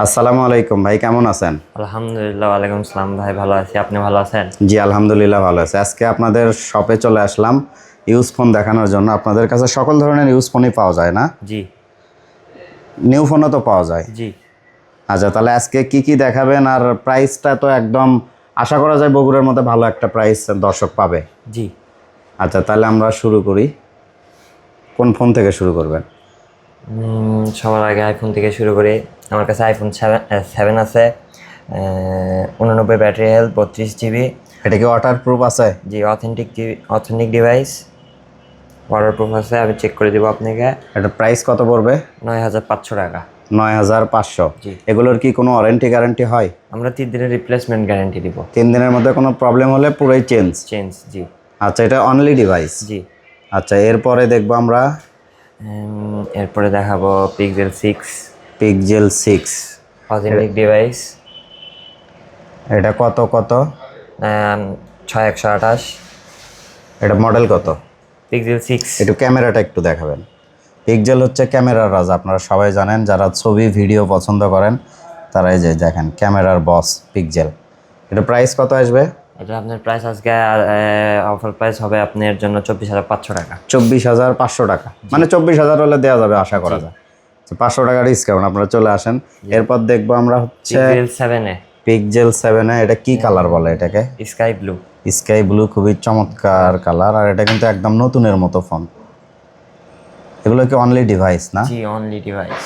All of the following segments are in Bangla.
আসসালামু আলাইকুম ভাই কেমন আছেন? আলহামদুলিল্লাহ ওয়ালাইকুম সালাম। ভাই ভালো আছি। আপনি ভালো আছেন? জি আলহামদুলিল্লাহ ভালো আছে। আজকে আপনাদের শপে চলে আসলাম ইউজ ফোন দেখানোর জন্য। আপনাদের কাছে সকল ধরনের ইউজ ফোনই পাওয়া যায় না? জি। নিউ ফোনও তো পাওয়া যায়। জি। আচ্ছা তাহলে আজকে কি কি দেখাবেন? আর প্রাইসটা তো একদম আশা করা যায় বগুড়ার মধ্যে ভালো একটা প্রাইস দর্শক পাবে। জি। আচ্ছা তাহলে আমরা শুরু করি। কোন ফোন থেকে শুরু করবেন? সবার আগে আইফোন থেকে শুরু করে আমার কাছে আইফোন সেভেন সেভেন আছে উননব্বই ব্যাটারি হেলথ বত্রিশ জিবি এটা কি ওয়াটার প্রুফ আছে? জি অথেন্টিক অথেন্টিক ডিভাইস ওয়াটারপ্রুফ আছে আমি চেক করে দেবো আপনাকে। এটা প্রাইস কত পড়বে? নয় হাজার পাঁচশো টাকা। নয় হাজার পাঁচশো। জি। এগুলোর কি কোনো ওয়ারেন্টি গ্যারান্টি হয়? আমরা তিন দিনের রিপ্লেসমেন্ট গ্যারান্টি দিব। তিন দিনের মধ্যে কোনো প্রবলেম হলে পুরোই চেঞ্জ চেঞ্জ জি। আচ্ছা এটা অনলি ডিভাইস জি। আচ্ছা এরপরে দেখব আমরা এরপরে দেখাবো Pixel six Pixel six authentic device এটা কত কত? ছয় একশো আঠাশ। এটা মডেল কত? পিক্সেল সিক্স একটু ক্যামেরাটা একটু দেখাবেন। পিকজেল হচ্ছে ক্যামেরার রাজ আপনারা সবাই জানেন যারা ছবি ভিডিও পছন্দ করেন তারাই যে দেখেন ক্যামেরার বস পিকজেল এটা প্রাইস কত আসবে? এটা আপনার প্রাইস আজকে অফার প্রাইস হবে আপনার জন্য চব্বিশ হাজার পাঁচশো টাকা। চব্বিশ হাজার পাঁচশো টাকা। মানে চব্বিশ হাজার হলে দেওয়া যাবে আশা করা যায়। তো পাঁচশো টাকা ডিসকাউন্ট আপনারা চলে আসেন। এরপর দেখব আমরা হচ্ছে সেভেনে পিকজেল সেভেনে এটা কি কালার বলে এটাকে? স্কাই ব্লু স্কাই ব্লু খুবই চমৎকার কালার আর এটা কিন্তু একদম নতুনের মতো ফোন এগুলো কি অনলি ডিভাইস না? জি অনলি ডিভাইস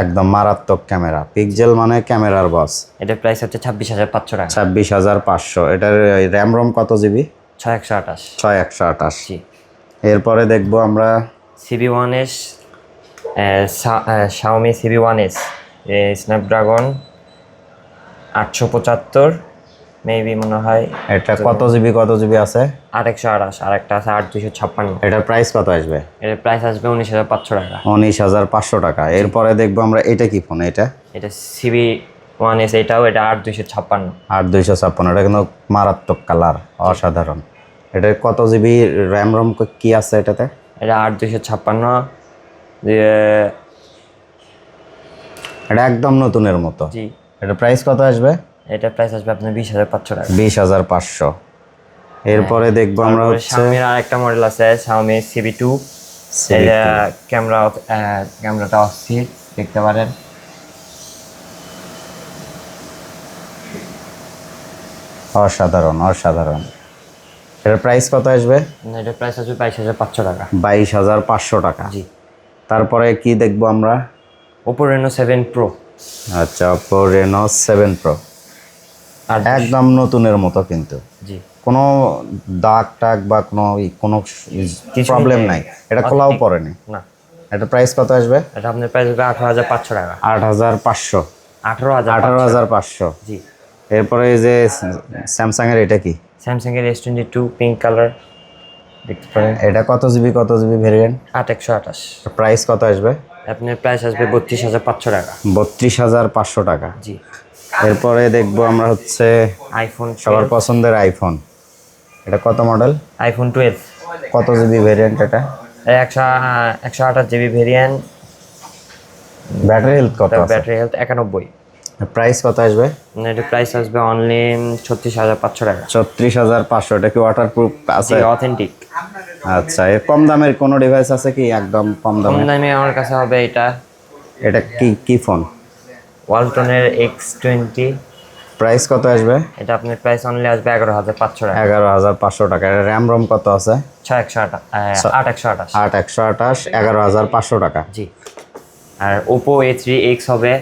একদম মারাত্মক ক্যামেরা। পিকজেল মানে ক্যামেরার বস এটার প্রাইস হচ্ছে ছাব্বিশ হাজার পাঁচশো টাকা। ছাব্বিশ হাজার পাঁচশো। এটার র্যাম রোম কত জিবি ছয় একশো আঠাশ। ছয় একশো আঠাশ। জি। এরপরে দেখব আমরা C B one S Xiaomi C B one S Snapdragon আটশো পঁচাত্তর মেবি মনে হয় এটা কত জিবি কত জিবি আছে? আট একশো আঠাশ আর একটা আছে আট দুশো ছাপ্পান্ন। এটার প্রাইস কত আসবে? এটার প্রাইস আসবে উনিশ হাজার পাঁচশো টাকা। উনিশ হাজার পাঁচশো টাকা। এরপরে দেখব আমরা এটা কি ফোন এটা? এটা সিবি ওয়ান এস এটাও এটা আট দুশো ছাপ্পান্ন। আট দুইশো ছাপ্পান্ন এটা কিন্তু মারাত্মক কালার অসাধারণ। এটা কত জিবি র্যাম রোম কি আছে এটাতে? এটা আট দুশো ছাপ্পান্ন এটা একদম নতুনের মতো। জি। এটা প্রাইস কত আসবে? এটা প্রাইস আসবে আপনার বিশ হাজার পাঁচশো টাকা। বিশ হাজার পাঁচশো। এরপরে দেখব আমরা হচ্ছে শাওমির আর একটা মডেল আছে শাওমি সিবি টু ক্যামেরা ক্যামেরাটা অস্থির দেখতে পারেন। অসাধারণ অসাধারণ। এটার প্রাইস কত আসবে? এটা প্রাইস আসবে বাইশ হাজার পাঁচশো টাকা। বাইশ হাজার পাঁচশো টাকা। জি। তারপরে কি দেখব আমরা? ওপো রেনো সেভেন প্রো আচ্ছা অপো রেনো সেভেন প্রো আর একদম নতুনের মতো কিন্তু। জি। কোনো দাগ টাগ বা কোনো কোনো প্রবলেম নাই। এটা খোলাও পড়েনি। না। এটা প্রাইস কত আসবে? এটা আপনার প্রাইস হবে আঠারো হাজার পাঁচশো টাকা। আট হাজার পাঁচশো। আঠারো হাজার আঠারো হাজার পাঁচশো। জি। এরপরে এই যে স্যামসাং এর এটা কি? স্যামসাং এর S twenty two pink colour দেখতে পারেন। এটা কত জিবি কত জিবি ভেরিয়েন্ট আট একশো আঠাশ। প্রাইস কত আসবে? আপনার প্রাইস আসবে বত্রিশ হাজার পাঁচশো টাকা। বত্রিশ হাজার পাঁচশো টাকা। জি। এরপরে দেখব আমরা হচ্ছে আইফোন সবার পছন্দের আইফোন এটা কত মডেল আইফোন টুয়েলভ কত জিবি ভেরিয়েন্ট এটা? একশো একশো আঠাশ জিবি ভেরিয়েন্ট ব্যাটারি হেলথ কত ব্যাটারি হেলথ একানব্বই। প্রাইস কত আসবে? এটার প্রাইস আসবে অনলি ছত্রিশ হাজার পাঁচশো টাকা। ছত্রিশ হাজার পাঁচশো এটা কি ওয়াটার প্রুফ আছে অথেন্টিক আচ্ছা এর কম দামের কোনো ডিভাইস আছে কি? একদম কম কম দামে দামে আমার কাছে হবে এটা। এটা কি কি ফোন ওয়ালটনের এক্স টোয়েন্টি প্রাইস কত আসবে? এটা আপনার প্রাইস অনলি আসবে এগারো হাজার পাঁচশো টাকা। এগারো হাজার পাঁচশো টাকা। এটা র্যাম রোম কত আছে? ছয় একশো আটা আট একশো আঠাশ আট একশো আঠাশ এগারো হাজার পাঁচশো টাকা। জি। আর ওপো এ থ্রি এক্স হবে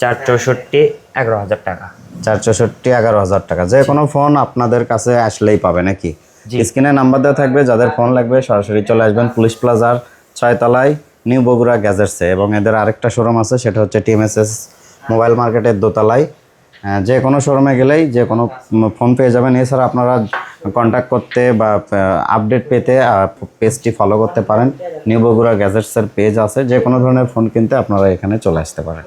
চার চৌষট্টি এগারো হাজার টাকা। চার চৌষট্টি এগারো হাজার টাকা। যে কোনো ফোন আপনাদের কাছে আসলেই পাবে নাকি। স্ক্রিনে নাম্বার দেওয়া থাকবে যাদের ফোন লাগবে সরাসরি চলে আসবেন পুলিশ প্লাজার ছয়তলায় নিউ বগুড়া গ্যাজেটসে। এবং এদের আরেকটা শোরুম আছে সেটা হচ্ছে টিএমএসএস মোবাইল মার্কেটের দোতলায়। যে কোনো শোরুমে গেলেই যে কোনো ফোন পেয়ে যাবেন। এছাড়া আপনারা কন্ট্যাক্ট করতে বা আপডেট পেতে পেজটি ফলো করতে পারেন। নিউ বগুড়া গ্যাজেটসের পেজ আছে। যে কোনো ধরনের ফোন কিনতে আপনারা এখানে চলে আসতে পারেন।